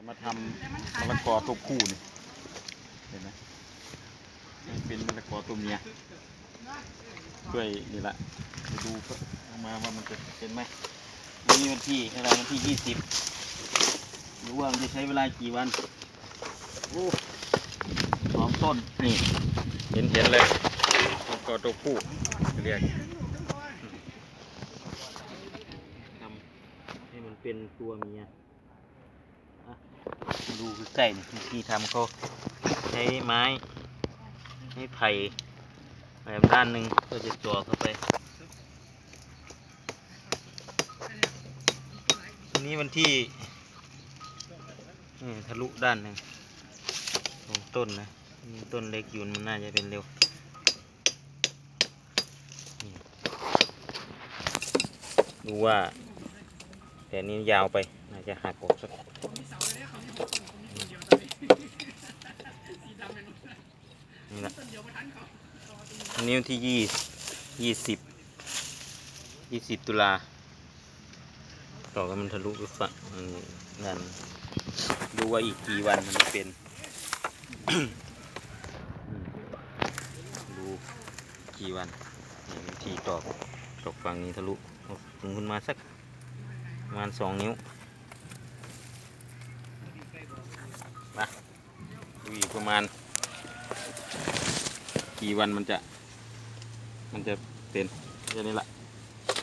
จะมาทำมะละกอตัวคู่นี่เห็นไหมนี่เป็นมะละกอตัวเมียด้วยนี่แหละไปดูก็เอามาว่ามันจะเป็นไหมวันนี้วันที่อะไรวันที่ยี่สิบรู้ว่ามันจะใช้เวลากี่วันโอ้สองต้นนี่เห็นเห็นเลยมะละกอตัวคู่เรียกทำให้มันเป็นตัวเมีย ดูใกล้ๆนี่วิธีทำเขาใช้ไม้ไม้ไผ่แบบด้านหนึ่งก็จะจ่อเข้าไปทีนี้วันที่นี่ทะลุด้านหนึ่งตรงต้นนะต้นเล็กอยู่มันน่าจะเป็นเร็วดูว่า แต่นี้ยาวไปน่าจะหักออกสักนี่นะอันนี้วันที่ยี่ยี่สิบยี่สิบตุลาต่อกันมันทะลุไปฝั่งนั่นดูว่าอีกกี่วันมันเป็น ดูกี่วันนี่วิธีตอกตอกฝั่งนี้ทะลุถึงขึ้นมาสัก ประมาณสองนิ้วมาดูอีกประมาณ กี่วันมันจะ มันจะเป็นแค่นี้ละ